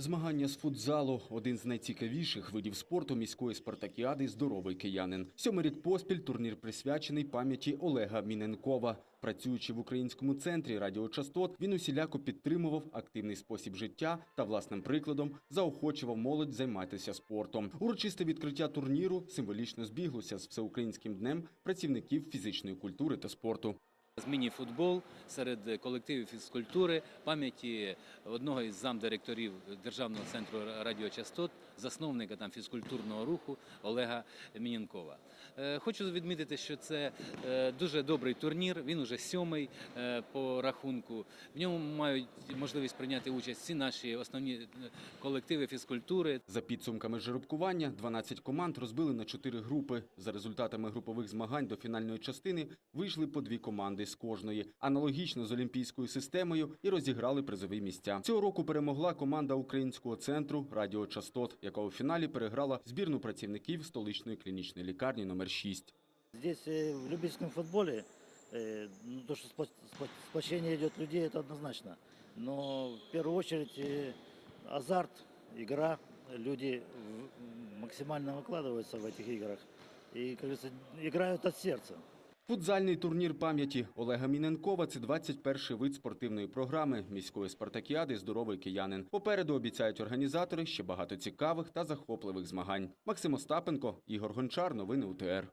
Змагання з футзалу один з найцікавіших видів спорту міської спартакіади Здоровий киянин. Сьомий рік поспіль турнір присвячений пам'яті Олега Міненкова. Працюючи в українському центрі радіочастот, він усіляко підтримував активний спосіб життя та власним прикладом заохочував молодь займатися спортом. Урочисте відкриття турніру символічно збіглося з всеукраїнським днем працівників фізичної культури та спорту. Міні-футбол серед колективів фізкультури, пам'яті одного із замдиректорів Державного центру радіочастот, засновника там фізкультурного руху Олега Мінінкова. Е, Хочу відмітити, що це е, дуже добрий турнір. Він уже сьомий е, по рахунку. В ньому мають можливість прийняти участь всі наші основні колективи фізкультури. За підсумками жеребкування, 12 команд розбили на чотири групи. За результатами групових змагань до фінальної частини вийшли по дві команди з кожної, аналогічно з олімпійською системою і розіграли призові місця. Цього року перемогла команда українського центру радіочастот, яка у фіналі переграла збірну працівників столичної клінічної лікарні номер 6. Здесь э, в любительском футболе э, ну, то, что спо- спо- сплочение идет людей, это однозначно. Но в первую очередь э, азарт, игра, люди в- максимально выкладываются в этих играх и, как говорится, играют от сердца. Футзальний турнір пам'яті Олега Міненкова – це 21-й вид спортивної програми міської спартакіади «Здоровий киянин». Попереду обіцяють організатори ще багато цікавих та захопливих змагань. Максим Остапенко, Ігор Гончар, новини УТР.